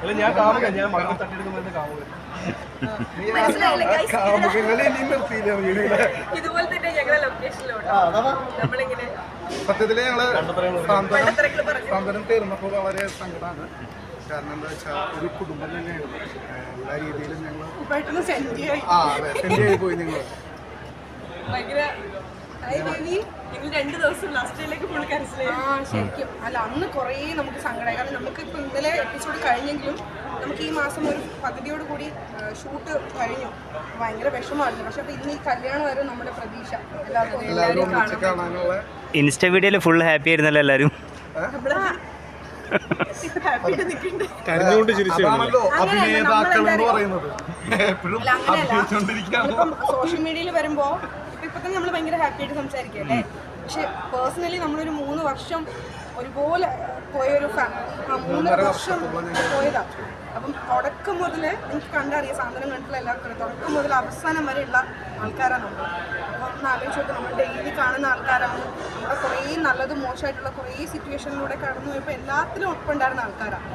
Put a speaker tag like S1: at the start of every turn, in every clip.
S1: അല്ല ഞാൻ കാമുക ഞാൻ മകളെ തട്ടിയെടുക്കുമ്പോൾ കാമുക
S2: മനസ്സിലായില്ലേ? guys?
S3: കാമുകങ്ങളെ ഇനി നിർത്തിയില്ല? വീടില്ല
S2: ഇതുപോലെ തന്നെ ഞങ്ങളുടെ ലൊക്കേഷനിലോട്ടോ നമ്മളിങ്ങനെ
S3: സത്യത്തിൽ ഞങ്ങൾ സാന്ത്വനം തീർന്നപ്പോൾ വളരെ സങ്കടമാണ് കാരണം എന്താ വെച്ചാൽ ഒരു കുടുംബം തന്നെയാണ് എല്ലാ രീതിയിലും ഞങ്ങൾ
S2: സെൻഡ്
S3: ആ അതെ സെൻഡ് ആയി പോയി നിങ്ങൾ
S2: ഭയങ്കര ഹായ് ദേവി ഞങ്ങൾ രണ്ട് ദിവസം ലാസ്റ്റ് ഫുൾ ക്യാൻസൽ
S4: ആ ശരിക്കും. അല്ല അന്ന് കുറേ നമുക്ക് സങ്കടമായി കാരണം നമുക്ക് ഇപ്പൊ ഇന്നലെ എപ്പിസോഡ് കഴിഞ്ഞെങ്കിലും നമുക്ക് ഈ മാസം ഒരു കൂടി ഷൂട്ട് കഴിഞ്ഞു. ഭയങ്കര പക്ഷെ അപ്പൊ ഇന്ന് ഈ കല്യാണം വരും നമ്മുടെ പ്രതീക്ഷ. എല്ലാവർക്കും
S3: എല്ലാവരും കാണാനുള്ള
S5: ഇൻസ്റ്റ വീഡിയോയിൽ ഫുൾ ഹാപ്പി ആയിരുന്നല്ലോ എല്ലാവരും.
S1: കരഞ്ഞുകൊണ്ട്
S3: അഭിനേതാക്കൾ എന്ന് പറയുന്നത്. എപ്പോഴും
S4: സോഷ്യൽ മീഡിയയിൽ വരുമ്പോ ഇപ്പൊ തന്നെ നമ്മൾ ഭയങ്കര ഹാപ്പി ആയിട്ട് സംസാരിക്കും അല്ലേ? പക്ഷെ പേഴ്സണലി നമ്മളൊരു മൂന്ന് വർഷം ഒരുപോലെ പോയൊരു ഫാ- ആ മൂന്നര വർഷം പോയതാ. അപ്പം തുടക്കം മുതൽ എനിക്ക് കണ്ടറിയാം സാധനം കണ്ടിട്ടുള്ള എല്ലാവർക്കും. തുടക്കം മുതൽ അവസാനം വരെയുള്ള ആൾക്കാരാണ് നമ്മൾ അപ്പോൾ ഒന്ന് ആലോചിച്ച് നമ്മൾ ഡെയിലി കാണുന്ന ആൾക്കാരാണ്. നമ്മുടെ കുറേ നല്ലതും മോശമായിട്ടുള്ള കുറേ സിറ്റുവേഷനിലൂടെ കടന്നു പോയപ്പോൾ എല്ലാത്തിലും ഒപ്പമുണ്ടായിരുന്ന ആൾക്കാരാണ്.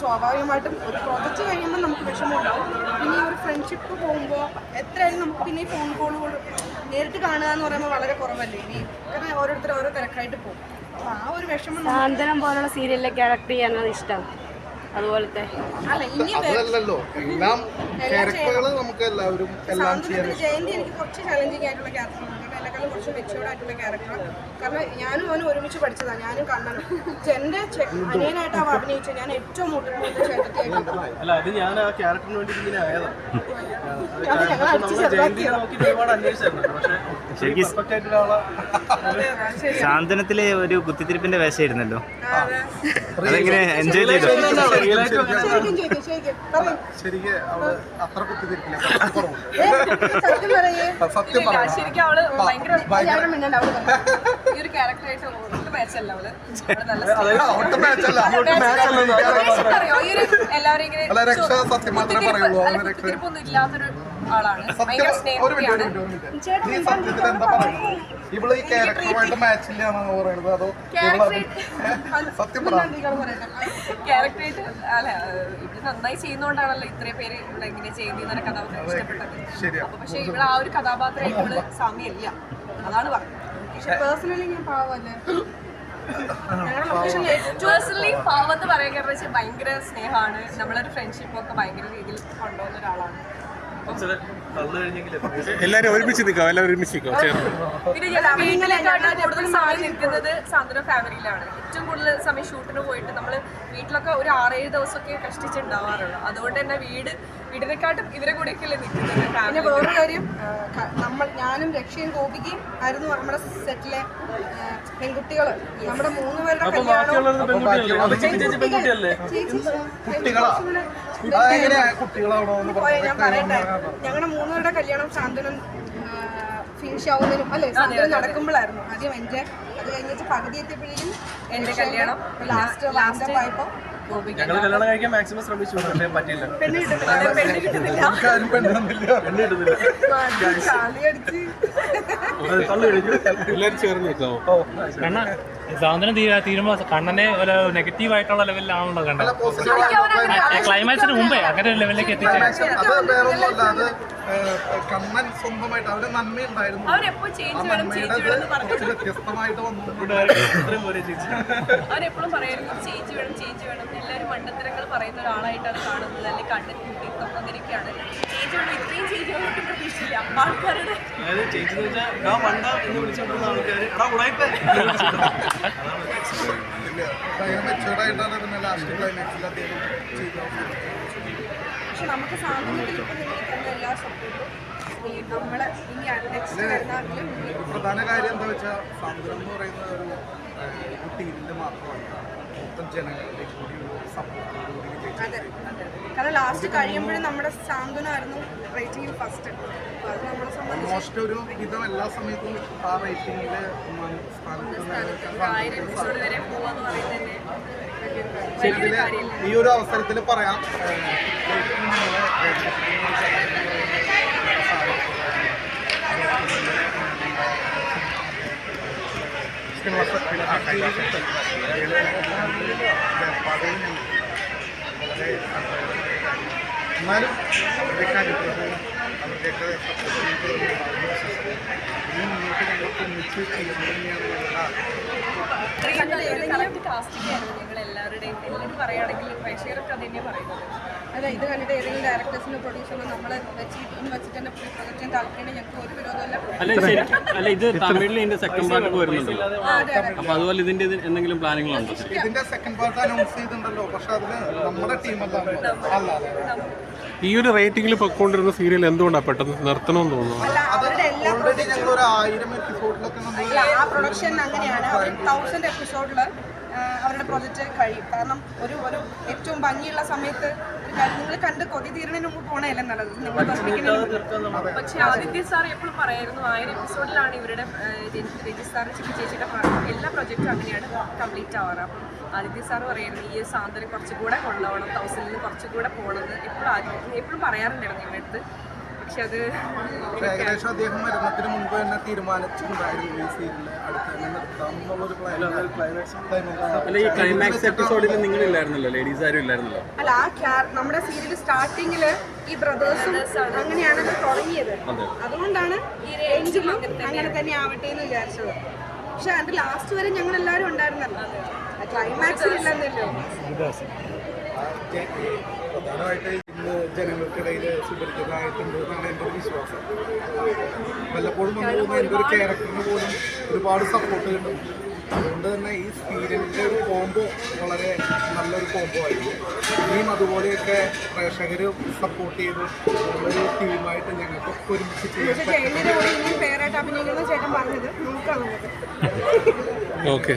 S4: സ്വാഭാവികമായിട്ടും ഒരു പ്രോജക്റ്റ് കഴിയുമ്പോൾ നമുക്ക് വിഷമമുണ്ടാവും. പിന്നെ ഈ ഒരു ഫ്രണ്ട്ഷിപ്പ് പോകുമ്പോൾ എത്രയായാലും നമുക്ക് പിന്നെ ഈ ഫോൺ കോളുകൾ നേരിട്ട് കാണുക എന്ന് പറയുമ്പോൾ വളരെ കുറവല്ലേ? ഇനി കാരണം ഓരോരുത്തർ ഓരോ തിരക്കായിട്ട് പോകും. ആ ഒരു വിഷമം
S6: സാന്ത്വനം പോലുള്ള സീരിയലിലെ ക്യാരക്ടർ ചെയ്യാനാണ് ഇഷ്ടം. അതുപോലത്തെ.
S4: അല്ല ഇനി വേ-
S3: അതല്ലല്ലോ. എല്ലാം ക്യാരക്ടറുകൾ നമുക്ക് എല്ലാവരും എല്ലാം ചെയ്യാൻ
S4: സാന്ത്വനത്തിൽ ജയന്തി എനിക്ക് കുറച്ച് ചലഞ്ചിങ് ആയിട്ടുള്ള ക്യാരക്ടറാണ് കാരണം എന്നെക്കാളും കുറച്ച് മെച്ചുവേർഡ് ആയിട്ടുള്ള ക്യാരക്ടറാണ് കാരണം ഞാനും അവനും ഒരുമിച്ച് പഠിച്ചതാണ് ഞാനും കണ്ണനും ജയന്റെ അനിയനായിട്ടാണ് അഭിനയിച്ചത് അനിയനായിട്ട് അവ അഭിനയിച്ച ഞാൻ ഏറ്റവും കൂടുതൽ ചേട്ടത്തിയായിട്ട്
S1: അല്ല അത് ഞാൻ ആ ക്യാരക്ടറിന് വേണ്ടി ഇങ്ങനെ ആയതാണ്
S4: അത് ഞങ്ങൾ അടിച്ച്
S1: നമ്മൾ
S5: ശരിക്കും സാന്ത്വനത്തിലെ ഒരു കുത്തിത്തിരിപ്പിന്റെ വേഷമായിരുന്നല്ലോ അതെങ്ങനെ എൻജോയ് ചെയ്തു
S4: ശരിക്കും
S2: അവൾ ഭയങ്കര ഈ ഒരു ക്യാരക്ടറായിട്ട് മാച്ചല്ല
S3: അവൾ
S2: അറിയോ ഈ ഒരു എല്ലാവരും ഇങ്ങനെ ഇല്ലാത്തൊരു ആളാണ്. ഭയങ്കര
S3: സത്യം ഒരു മിനിറ്റ്
S2: സ്നേഹത്തിയാണ്
S3: ഒരു മിനിറ്റ്. നീ സത്യത്തിൽ എന്താ പറയുന്നത്? ഇവൾ ഈ ക്യാരക്ടറുമായിട്ട് മാച്ച് പറയുന്നത് അതോ സത്യം
S2: ക്യാരക്ടറായിട്ട് അല്ല ഇത് നന്നായി ചെയ്യുന്നോണ്ടാണല്ലോ ഇത്രയും പേര് ഇവിടെ ഇങ്ങനെ ചെയ്യുന്ന കഥാപാത്രം ഇഷ്ടപ്പെട്ടത്. അപ്പൊ പക്ഷെ ഇവിടെ ആ ഒരു കഥാപാത്രം ഇവൾ സാമ്യമില്ല. അതാണ് പറഞ്ഞത്.
S4: പക്ഷെ പേഴ്സണലി ഞാൻ പാവല്ലേ
S2: പേഴ്സണലി പാവം. എന്ന് പറയാൻ കാരണം വെച്ചാൽ ഭയങ്കര സ്നേഹമാണ്. നമ്മളൊരു ഫ്രണ്ട്ഷിപ്പ് ഒക്കെ ഭയങ്കര രീതിയിൽ കൊണ്ടുപോകുന്ന ഒരാളാണ്.
S7: എല്ലാവരും ഒരുമിച്ച് നിൽക്കാം? എല്ലാവരും ഒരുമിച്ച് നിൽക്കാം? ചേർന്ന്.
S2: പിന്നെ ഞാൻ വീട്ടിലേക്കാട്ട് കൂടുതൽ സമയം നിൽക്കുന്നത് സാന്ത്വന ഫാമിലിയിലാണ്. ഏറ്റവും കൂടുതൽ സമയം ഷൂട്ടിന് പോയിട്ട് നമ്മൾ വീട്ടിലൊക്കെ ഒരു ആറേഴ് ദിവസമൊക്കെ കഷ്ടിച്ചുണ്ടാവാറുള്ളൂ. അതുകൊണ്ട് തന്നെ വീട് വീടിനെക്കാട്ടും ഇവരെ കൂടെയൊക്കെയല്ലേ നിൽക്കുന്നത്
S4: പിന്നെ വേറൊരു കാര്യം നമ്മൾ ഞാനും രക്ഷയും ഗോപികയും ആയിരുന്നു നമ്മുടെ സെറ്റിലെ പെൺകുട്ടികൾ നമ്മുടെ മൂന്ന് പേരുടെ കല്യാണം ഞാൻ പറയട്ടെ. ഞങ്ങളുടെ മൂന്നുപേരുടെ കല്യാണം സാന്ത്വനം ഫിനിഷ് ആവുന്നതിനും അല്ലേ? സാന്ത്വനം നടക്കുമ്പോഴായിരുന്നു ആദ്യം എന്റെ അത് കഴിഞ്ഞിട്ട് പകുതി എത്തിയപ്പോഴേക്കും
S2: എന്റെ കല്യാണം
S4: ലാസ്റ്റ് ലാസ്റ്റ് ആയപ്പോ
S2: ഗോപിക്ക്
S1: ഞങ്ങൾ കല്യാണം. കഴിക്കാൻ മാക്സിമം ശ്രമിച്ചു പക്ഷേ പറ്റിയില്ല.
S8: തീരാ തീരുമ്പോ കണ്ണനെ ഒരു നെഗറ്റീവ് ആയിട്ടുള്ള ലെവലിലാണല്ലോ കണ്ടത് ക്ലൈമാക്സിന് മുമ്പേ അങ്ങനെ ഒരു ലെവലിലേക്ക് എത്തിച്ചേ
S3: കണ്ണൻ സ്വന്തമായിട്ട് അവർ നന്മയുണ്ടായിരുന്നു. ആ
S2: ചേഞ്ച് വേണം ചേഞ്ച് വേണം എന്ന് പറഞ്ഞു
S3: കുറച്ച് വ്യത്യസ്തമായിട്ട് വന്നു.
S1: ഇത്രയും പോലെ ചേച്ചി.
S2: അവരെപ്പോഴും പറയായിരുന്നു ചേഞ്ച് വേണം ചേഞ്ച് വേണം എല്ലാവരും മണ്ടത്തരങ്ങൾ പറയുന്ന ഒരാളായിട്ടാണ് കാണുന്നത് അങ്ങനെയൊക്കെയാണ് ചേഞ്ച് വേണം ഇത്രയും വേണം ആൾക്കാരുടെ
S3: ഭയങ്കര മെച്ചൂർഡായിട്ടാണ് പിന്നെ ലാസ്റ്റ് ക്ലൈമാക്സിൽ അദ്ദേഹം ചെയ്തത്
S4: പക്ഷെ നമുക്ക് സാന്ത്വനത്തിൽ ഇപ്പം നിങ്ങൾ തന്ന എല്ലാ സപ്പോർട്ടും ഈ നമ്മളെ ഇനി നെക്സ്റ്റ് വരുന്ന
S3: പ്രധാന കാര്യം എന്താ വെച്ചാൽ സമുദ്രം എന്ന് പറയുന്നത് ഒരു ടീമിന്റെ മാത്രമല്ല. മൊത്തം കൂടി ഒരു
S4: കാരണം ലാസ്റ്റ് കഴിയുമ്പോഴും നമ്മുടെ റേറ്റിംഗിൽ ഫസ്റ്റ് അത് നമ്മളെ സംബന്ധിച്ച്
S3: ഒരു വിധം എല്ലാ സമയത്തും ആ
S2: കാര്യമല്ല.
S3: ഈ ഒരു അവസരത്തിൽ പറയാം എന്നാലും അവരുടെക്കാര്യത്തിൽ അവരുടെയൊക്കെ ഇനി മുന്നോട്ട് ഞങ്ങൾക്ക് ഒന്നിച്ച് ചെയ്യുന്നതിനെയാണ്
S2: കാസ്റ്റിംഗ് എല്ലാവരുടെയും എല്ലാവരും പറയുകയാണെങ്കിൽ പ്രേക്ഷകർക്ക് അത് തന്നെ പറയുന്നത്.
S4: അല്ല ഇത് കണ്ടിട്ട് ഏതെങ്കിലും ഡയറക്ടേഴ്സിനോ പ്രൊഡ്യൂസറിനോ നമ്മളെ വെച്ച് വെച്ചിട്ട് തന്നെ പ്രൊജക്റ്റ് താല്പര്യം ഞങ്ങൾക്ക് ഒരു വിരോധമല്ല
S1: അല്ല ഇത് തമിഴിൽ ഇതിന്റെ സെക്കൻഡ് പാർട്ട് വരുന്നുണ്ട്. വരുന്നുണ്ടല്ലോ അപ്പൊ അതുപോലെ ഇതിന്റെ എന്തെങ്കിലും പ്ലാനുകളുണ്ടോ?
S3: ഇതിന്റെ സെക്കൻഡ് പാർട്ട് അനൗൺസ് ചെയ്തിട്ടുണ്ടല്ലോ. പക്ഷെ അതിന് നമ്മുടെ അതെ
S7: ഈ ഒരു റേറ്റിംഗിൽ പൊക്കൊണ്ടിരുന്ന സീരിയൽ എന്തുകൊണ്ടാണ് പെട്ടെന്ന് നിർത്തണമെന്ന് തോന്നുന്നു.
S3: ഓൾറെഡി ഞങ്ങൾ ഒരു ആയിരം എപ്പിസോഡിലൊക്കെ നമ്മൾ
S4: ആ പ്രൊഡക്ഷൻ അങ്ങനെയാണ്. തൗസൻഡ് എപ്പിസോഡിൽ അവരുടെ പ്രൊജക്റ്റ് കഴിയും. കാരണം ഒരു ഒരു ഏറ്റവും ഭംഗിയുള്ള സമയത്ത് നിങ്ങൾ കണ്ട് കൊതി തീരണതിന് മുമ്പ് പോണല്ലേ നല്ലത്. നിങ്ങൾ
S2: പക്ഷേ ആദിത്യ സാർ എപ്പോഴും പറയായിരുന്നു ആയിരം എപ്പിസോഡിലാണ് ഇവരുടെ രജി സാർ ചിക്കി ചേച്ചിയുടെ എല്ലാ പ്രൊജക്റ്റും അങ്ങനെയാണ് കംപ്ലീറ്റ് ആവാറ്. അപ്പം ആദിത്യ സാർ പറയുന്നത് ഈ സാന്ത്വനം കുറച്ചുകൂടെ കൊണ്ടുപോകണം തൗസൻഡിൽ കുറച്ചുകൂടെ പോകണമെന്ന് എപ്പോഴും ആദ്യം എപ്പോഴും പറയാറുണ്ടായിരുന്നു ഇവരുടെ അടുത്ത്. പക്ഷെ അത്
S3: ഏകദേശം അദ്ദേഹം മരണത്തിന് മുൻപ് തന്നെ തീരുമാനിച്ചിട്ടുണ്ടായിരുന്നു ഈ സീരിയലിൽ
S1: അല്ല
S4: ആ ക്യാ- നമ്മുടെ സീരിയൽ സ്റ്റാർട്ടിങ്ങിൽ ഈ ബ്രദേഴ്സും അങ്ങനെയാണ് തുടങ്ങിയത്. അതുകൊണ്ടാണ് ഈ റേഞ്ചിലും അങ്ങനെ തന്നെ ആവട്ടെ എന്ന് വിചാരിച്ചത്. പക്ഷെ അതിന്റെ ലാസ്റ്റ് വരെ ഞങ്ങൾ എല്ലാവരും ഉണ്ടായിരുന്നല്ലോ ക്ലൈമാക്സിൽ ഇല്ലെന്നല്ലോ.
S3: പ്രധാനമായിട്ട് ഇന്ന് ജനങ്ങൾക്കിടയിൽ സുപരിചിതമായിട്ടുണ്ട് എന്നാണ് എന്റെ ഒരു വിശ്വാസം. വല്ലപ്പോഴും വന്നു പോകുന്ന എന്റെ ഒരു ക്യാരക്ടറിന് പോലും ഒരുപാട് സപ്പോർട്ട് കിട്ടും. അതുകൊണ്ട് തന്നെ ഈ സീരിയലിന്റെ ഒരു കോംബോ വളരെ നല്ലൊരു കോംബോ ആയിരുന്നു ഇനിയും അതുപോലെയൊക്കെ പ്രേക്ഷകർ സപ്പോർട്ട് ചെയ്ത് നല്ലൊരു ടീമായിട്ട് ഞങ്ങൾക്ക് ഒരുമിച്ച് ചെയ്യാൻ
S4: നമുക്ക്
S7: ഓക്കെ